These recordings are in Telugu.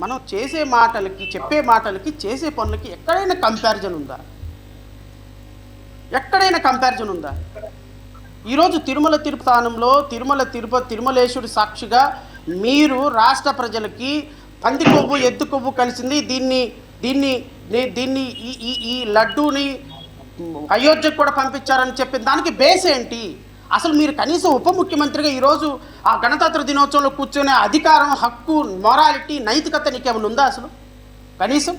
మనం చేసే మాటలకి చెప్పే మాటలకి చేసే పనులకి ఎక్కడైనా కంపారిజన్ ఉందా? ఎక్కడైనా కంపారిజన్ ఉందా? ఈరోజు తిరుమల తిరుపతానంలో తిరుమల తిరుపతి తిరుమలేశ్వరి సాక్షిగా మీరు రాష్ట్ర ప్రజలకి పంది కొవ్వు ఎద్దు కొవ్వు కలిసింది దీన్ని దీన్ని దీన్ని ఈ ఈ ఈ లడ్డూని అయోధ్యకు కూడా పంపించారని చెప్పిన దానికి బేస్ ఏంటి? అసలు మీరు కనీసం ఉప ముఖ్యమంత్రిగా ఈరోజు ఆ గణతంత్ర దినోత్సవంలో కూర్చునే అధికారం హక్కు మొరాలిటీ నైతికత నీకేమైనా ఉందా అసలు? కనీసం?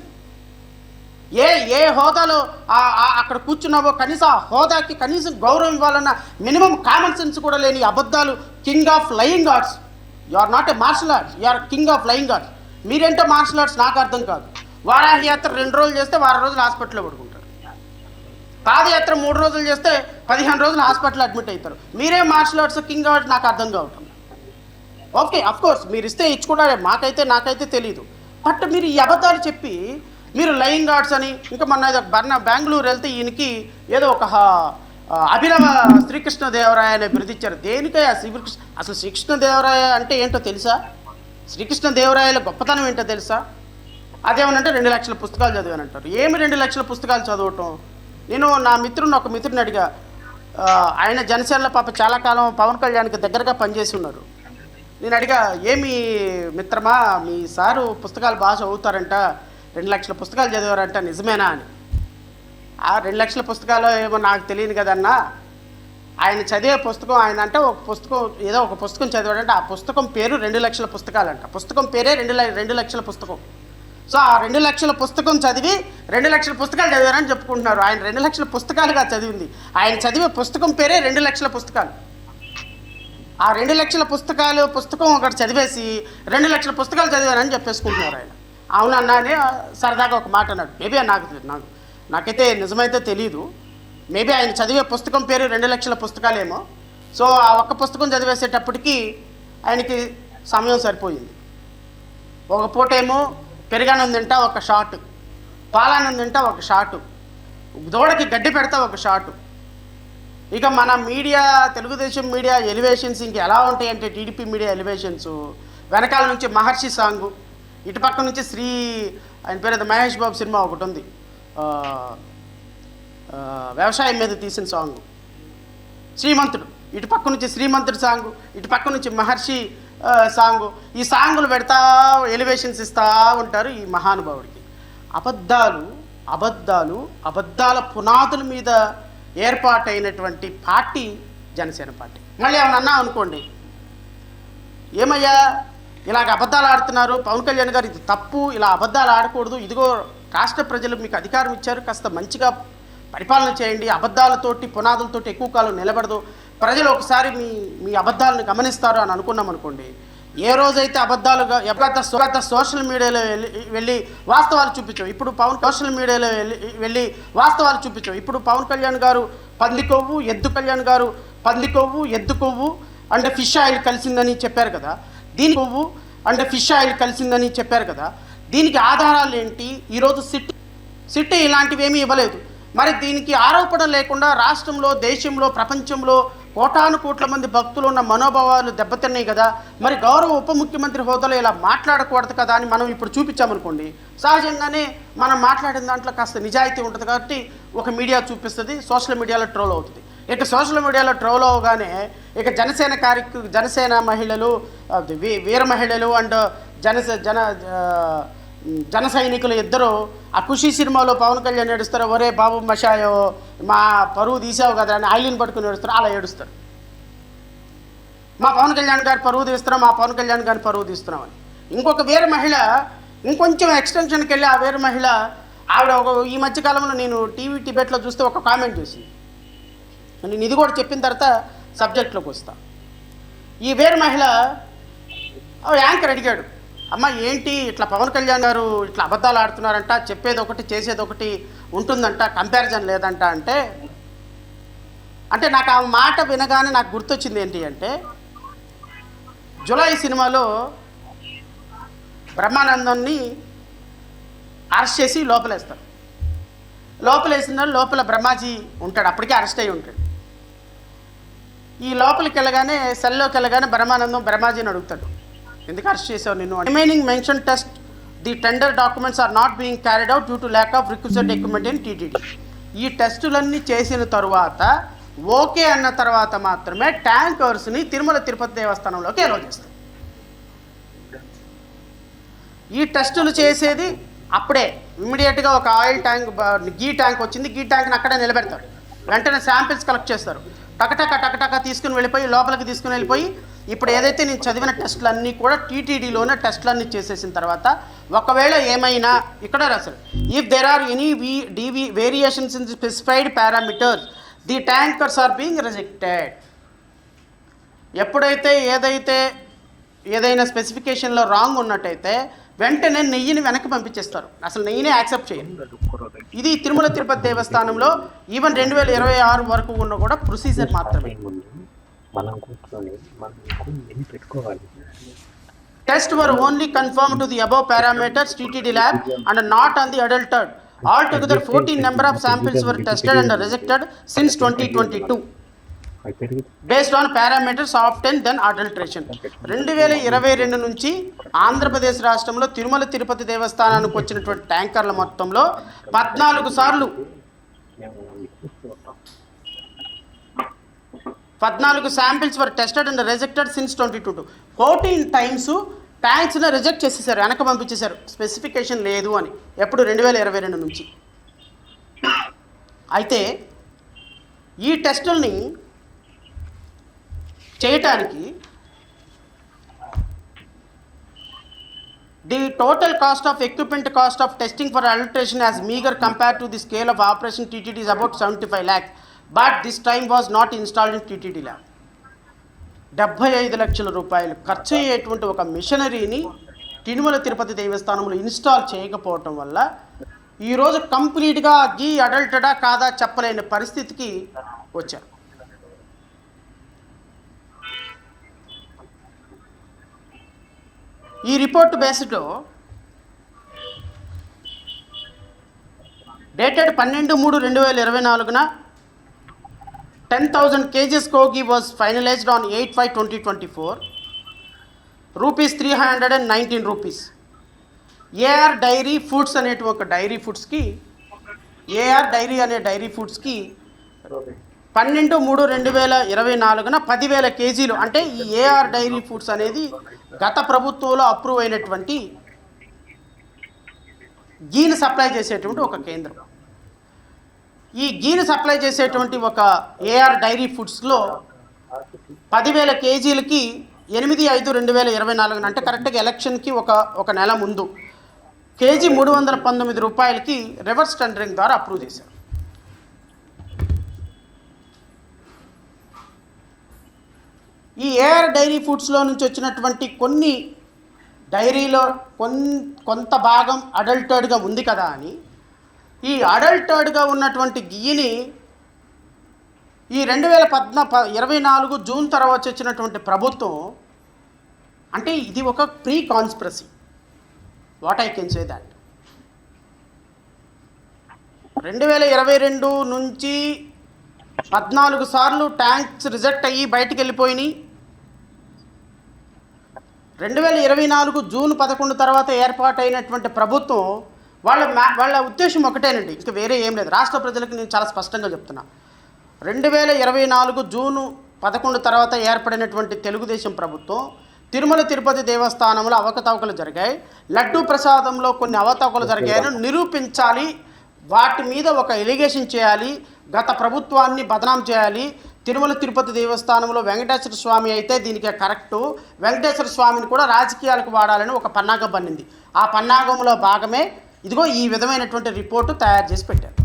ఏ ఏ హోదాలో ఆ- అక్కడ కూర్చున్నావో కనీసం ఆ హోదాకి కనీసం గౌరవం ఇవ్వాలన్న మినిమం కామన్ సెన్స్ కూడా లేని అబద్ధాలు king of flying arts you are not a martial arts you are king of flying arts మీరేంటో martial arts నాకు అర్థం కాదు. వారాహి యాత్ర రెండు రోజులు చేస్తే వారం రోజులు హాస్పిటల్లో పడుకుంటారు. పాదయాత్ర మూడు రోజులు చేస్తే పదిహేను రోజులు హాస్పిటల్ అడ్మిట్ అవుతారు. మీరే మార్షల్ ఆర్ట్స్ కింగ్ కాబట్టి నాకు అర్థం కావటం ఓకే అఫ్కోర్స్ మీరు ఇస్తే ఇచ్చుకుంటారే మాకైతే నాకైతే తెలియదు బట్ మీరు ఈ అబద్ధాలు చెప్పి మీరు లయింగ్ ఆర్ట్స్ అని ఇంకా మొన్న ఏదో బర్ణ బెంగళూరు వెళ్తే ఈయనకి ఏదో ఒక అభినవ శ్రీకృష్ణదేవరాయ అనే బిరుదు దేనికై ఆ శ్రీకృష్ణ అసలు శ్రీకృష్ణదేవరాయ అంటే ఏంటో తెలుసా? శ్రీకృష్ణదేవరాయల గొప్పతనం ఏంటో తెలుసా? అదేమనంటే రెండు లక్షల పుస్తకాలు చదివానంటారు. ఏమి రెండు లక్షల పుస్తకాలు చదవటం? నేను నా మిత్రుని ఒక మిత్రుని అడిగా ఆయన జనసేనలో పాప చాలా కాలం పవన్ కళ్యాణ్కి దగ్గరగా పనిచేసి ఉన్నారు నేను అడిగా ఏమి మిత్రమా మీ సారు పుస్తకాలు బాగా చదువుతారంట రెండు లక్షల పుస్తకాలు చదివారంట నిజమేనా అని. ఆ రెండు లక్షల పుస్తకాలు ఏమో నాకు తెలియదు కదన్నా ఆయన చదివే పుస్తకం ఆయన అంటే ఒక పుస్తకం ఏదో ఒక పుస్తకం చదివాడంటే ఆ పుస్తకం పేరు రెండు లక్షల పుస్తకాలంట. పుస్తకం పేరే రెండు రెండు లక్షల పుస్తకం. సో ఆ రెండు లక్షల పుస్తకం చదివి రెండు లక్షల పుస్తకాలు చదివారని చెప్పుకుంటున్నారు. ఆయన రెండు లక్షల పుస్తకాలుగా చదివింది. ఆయన చదివే పుస్తకం పేరే రెండు లక్షల పుస్తకాలు. ఆ రెండు లక్షల పుస్తకాలు పుస్తకం ఒకటి చదివేసి రెండు లక్షల పుస్తకాలు చదివారని చెప్పేసుకుంటున్నారు ఆయన. అవునన్నా అని సరదాగా ఒక మాట అన్నాడు. మేబీ నాకు నాకు నాకైతే నిజమైతే తెలియదు మేబీ ఆయన చదివే పుస్తకం పేరు రెండు లక్షల పుస్తకాలేమో. సో ఆ ఒక్క పుస్తకం చదివేసేటప్పటికి ఆయనకి సమయం సరిపోయింది. ఒక పూట ఏమో పెరుగన్నం తింటా ఒక షాట్. పాలన్నం తింటా ఒక షాటు. దూడకి గడ్డి పెడతా ఒక షాటు. ఇక మన మీడియా తెలుగుదేశం మీడియా ఎలివేషన్స్ ఇంక ఎలా ఉంటాయంటే టీడీపీ మీడియా ఎలివేషన్స్. వెనకాల నుంచి మహర్షి సాంగు. ఇటుపక్క నుంచి శ్రీ ఆయన పేరు మహేష్ బాబు సినిమా ఒకటి ఉంది. వ్యవసాయం మీద తీసిన సాంగ్. శ్రీమంతుడు. ఇటు పక్క నుంచి శ్రీమంతుడు సాంగ్. ఇటు పక్క నుంచి మహర్షి సాంగు. ఈ సాంగులు పెడతా ఎలివేషన్స్ ఇస్తూ ఉంటారు ఈ మహానుభావుడికి. అబద్ధాలు అబద్ధాలు అబద్ధాల పునాదుల మీద ఏర్పాటైనటువంటి పార్టీ జనసేన పార్టీ. మళ్ళీ ఏమన్నా అన్నా అనుకోండి. ఏమయ్యా ఇలాగ అబద్ధాలు ఆడుతున్నారు. పవన్ కళ్యాణ్ గారు ఇది తప్పు ఇలా అబద్ధాలు ఆడకూడదు. ఇదిగో రాష్ట్ర ప్రజలు మీకు అధికారం ఇచ్చారు. కాస్త మంచిగా పరిపాలన చేయండి. అబద్ధాలతోటి పునాదులతోటి ఎక్కువ కాలం నిలబడదు. ప్రజలు ఒకసారి మీ మీ అబద్ధాలను గమనిస్తారు అని అనుకున్నాం అనుకోండి. ఏ రోజైతే అబద్ధాలుగా ఎప్పుడైతే సోషల్ మీడియాలో వెళ్ళి వెళ్ళి వాస్తవాలు చూపించాం ఇప్పుడు పవన్ సోషల్ మీడియాలో వెళ్ళి వెళ్ళి వాస్తవాలు చూపించాం. ఇప్పుడు పవన్ కళ్యాణ్ గారు పంది కొవ్వు ఎద్దు కళ్యాణ్ గారు పంది కొవ్వు ఎద్దు కొవ్వు అండ్ ఫిష్ ఆయిల్ కలిసిందని చెప్పారు కదా. దీని కొవ్వు అండ్ ఫిష్ ఆయిల్ కలిసిందని చెప్పారు కదా. దీనికి ఆధారాలు ఏంటి? ఈరోజు సిట్ సిట్ ఇలాంటివి ఏమీ ఇవ్వలేదు. మరి దీనికి ఆరోపణ లేకుండా రాష్ట్రంలో దేశంలో ప్రపంచంలో కోటాను కోట్ల మంది భక్తులు ఉన్న మనోభావాలు దెబ్బతిన్నాయి కదా. మరి గౌరవ ఉప ముఖ్యమంత్రి హోదాలో ఇలా మాట్లాడకూడదు కదా అని మనం ఇప్పుడు చూపించామనుకోండి సహజంగానే మనం మాట్లాడిన దాంట్లో కాస్త నిజాయితీ ఉంటుంది కాబట్టి ఒక మీడియా చూపిస్తుంది సోషల్ మీడియాలో ట్రోల్ అవుతుంది. ఇక సోషల్ మీడియాలో ట్రోల్ అవగానే ఇక జనసేన కార్యక్ర జనసేన మహిళలు వీర మహిళలు అండ్ జనసే జన జన సైనికులు ఇద్దరు ఆ ఖుషి సినిమాలో పవన్ కళ్యాణ్ ఏడుస్తారు ఒరే బాబు మషాయో మా పరువు తీసావు కదా అని ఆయిలిని పట్టుకుని ఏడుస్తారు అలా ఏడుస్తారు. మా పవన్ కళ్యాణ్ గారి పరువు తీస్తున్నాం మా పవన్ కళ్యాణ్ గారి పరువు తీస్తున్నామని ఇంకొక వేరే మహిళ ఇంకొంచెం ఎక్స్టెన్షన్కి వెళ్ళి ఆ వేరే మహిళ ఆవిడ ఒక ఈ మధ్యకాలంలో నేను టీవీ టిబెట్లో చూస్తే ఒక కామెంట్ చేసింది. నేను ఇది కూడా చెప్పిన తర్వాత సబ్జెక్ట్లోకి వస్తా. ఈ వేరే మహిళ యాంకర్ అడిగాడు అమ్మ ఏంటి ఇట్లా పవన్ కళ్యాణ్ గారు ఇట్లా అబద్ధాలు ఆడుతున్నారంట చెప్పేది ఒకటి చేసేది ఒకటి ఉంటుందంట కంపారిజన్ లేదంట అంటే? అంటే నాకు ఆ మాట వినగానే నాకు గుర్తొచ్చింది ఏంటి అంటే జులై సినిమాలో బ్రహ్మానందాన్ని అరెస్ట్ చేసి లోపలేస్తారు. లోపలేసిన లోపల బ్రహ్మాజీ ఉంటాడు అప్పటికే అరెస్ట్ అయి ఉంటాడు. ఈ లోపలికి వెళ్ళగానే సెల్లోకి వెళ్ళగానే బ్రహ్మానందం బ్రహ్మాజీని అడుగుతాడు. ఎందుకు అరెస్ట్ చేసావు నిన్ను remaining mention test the tender documents are not being carried out due to lack of requested equipment in TTD ఈ టెస్టులన్నీ చేసిన తరువాత ఓకే అన్న తర్వాత మాత్రమే ట్యాంకర్స్ని తిరుమల తిరుపతి దేవస్థానంలోకి ఎలో చేస్తారు. ఈ టెస్టులు చేసేది అప్పుడే ఇమ్మీడియట్గా ఒక ఆయిల్ ట్యాంక్ గీ ట్యాంక్ వచ్చింది గీ ట్యాంక్ని అక్కడే నిలబెడతారు. వెంటనే శాంపిల్స్ కలెక్ట్ చేస్తారు. టకటక టకటక తీసుకుని వెళ్ళిపోయి లోపలికి తీసుకుని వెళ్ళిపోయి ఇప్పుడు ఏదైతే నేను చదివిన టెస్టులన్నీ కూడా టీటీడీలోనే టెస్టులన్నీ చేసేసిన తర్వాత ఒకవేళ ఏమైనా ఇక్కడ రాశారు ఇఫ్ దెర్ ఆర్ ఎనీ వి డివి variations in specified parameters the tankers are being rejected ఎప్పుడైతే ఏదైతే ఏదైనా స్పెసిఫికేషన్లో రాంగ్ ఉన్నట్టయితే వెంటనే నెయ్యిని వెనక్కి పంపించేస్తారు. అసలు నెయ్యిని యాక్సెప్ట్ చేయరు. ఇది తిరుమల తిరుపతి దేవస్థానంలో ఈవెన్ రెండు వేల ఇరవై ఆరు వరకు ఉన్న కూడా ప్రొసీజర్ మాత్రమే. ఉంది మనం కూర్చొని మనం ఎన్ని పెట్టుకోవాలి? Test were only confirm to the above parameters TTD lab and not on the adulterated all together fourteen number of samples were tested and rejected since twenty twenty two based on parameters of ten then adulteration రెండు వేల ఇరవై రెండు నుంచి ఆంధ్రప్రదేశ్ రాష్ట్రంలో తిరుమల తిరుపతి దేవస్థానానికి వచ్చినటువంటి ట్యాంకర్ల మొత్తంలో పద్నాలుగు సార్లు పద్నాలుగు samples were tested and rejected since twenty two two fourteen times ట్యాంక్స్ని reject చేసేసారు వెనక పంపించేశారు. స్పెసిఫికేషన్ లేదు అని. ఎప్పుడు? రెండు వేల ఇరవై రెండు నుంచి. అయితే ఈ టెస్టుల్ని చేయటానికి the total cost of equipment cost of testing for adulteration as meagre compare to the scale of operation TTD is about seventy five lakhs but this time was not installed in TTD lab డెబ్భై ఐదు లక్షల రూపాయలు ఖర్చు అయ్యేటువంటి ఒక మిషనరీని తిరుమల తిరుపతి దేవస్థానంలో ఇన్స్టాల్ చేయకపోవటం వల్ల ఈరోజు కంప్లీట్గా గీ అడల్టడా కాదా చెప్పలేని పరిస్థితికి వచ్చారు. ఈ రిపోర్ట్ బేస్డ్ డేటెడ్ పన్నెండు మూడు రెండు వేల ఇరవై నాలుగున ten thousand kgs కోగి was finalized on eight five twenty twenty four rupees three hundred and nineteen rupees AR dairy foods అనేటి ఒక డైరీ ఫుడ్స్కి ఏఆర్ డైరీ అనే డైరీ ఫుడ్స్కి పన్నెండు మూడు రెండు వేల ఇరవై నాలుగున పదివేల కేజీలు అంటే ఈ ఏఆర్ డైరీ ఫుడ్స్ అనేది గత ప్రభుత్వంలో అప్రూవ్ అయినటువంటి గీని సప్లై చేసేటువంటి ఒక కేంద్రం. ఈ గీని సప్లై చేసేటువంటి ఒక ఏఆర్ డైరీ ఫుడ్స్లో పదివేల కేజీలకి ఎనిమిది ఐదు రెండు వేల ఇరవై నాలుగున అంటే కరెక్ట్గా ఎలక్షన్కి ఒక ఒక నెల ముందు కేజీ మూడు వందల పంతొమ్మిది రూపాయలకి రివర్స్ టెండరింగ్ ద్వారా అప్రూవ్ చేశారు. ఈ ఏఆర్ డైరీ ఫుడ్స్లో నుంచి వచ్చినటువంటి కొన్ని డైరీలో కొంత భాగం అడల్టెడ్గా ఉంది కదా అని ఈ అడల్టర్డ్గా ఉన్నటువంటి గియ్యిని ఈ రెండు వేల పద్నా ప ఇరవై నాలుగు జూన్ తర్వాత వచ్చినటువంటి ప్రభుత్వం అంటే ఇది ఒక pre conspiracy what I can say that రెండు వేల ఇరవై రెండు నుంచి పద్నాలుగు సార్లు ట్యాంక్స్ రిజెక్ట్ అయ్యి బయటికి వెళ్ళిపోయినాయి. రెండు వేల ఇరవై నాలుగు జూన్ పదకొండు తర్వాత ఏర్పాటైనటువంటి ప్రభుత్వం వాళ్ళ వాళ్ళ ఉద్దేశం ఒకటేనండి. ఇంకా వేరే ఏం లేదు. రాష్ట్ర ప్రజలకు నేను చాలా స్పష్టంగా చెప్తున్నా. రెండు వేల ఇరవై నాలుగు జూను పదకొండు తర్వాత ఏర్పడినటువంటి తెలుగుదేశం ప్రభుత్వం తిరుమల తిరుపతి దేవస్థానంలో అవకతవకలు జరిగాయి. లడ్డూ ప్రసాదంలో కొన్ని అవకతవకలు జరిగాయని నిరూపించాలి. వాటి మీద ఒక ఎలిగేషన్ చేయాలి. గత ప్రభుత్వాన్ని బదనాం చేయాలి. తిరుమల తిరుపతి దేవస్థానంలో వెంకటేశ్వర స్వామి అయితే దీనికి కరెక్టు. వెంకటేశ్వర స్వామిని కూడా రాజకీయాలకు వాడాలని ఒక పన్నాగం పన్నింది. ఆ పన్నాగంలో భాగమే ఇదిగో ఈ విధమైనటువంటి రిపోర్టు తయారు చేసి పెట్టారు.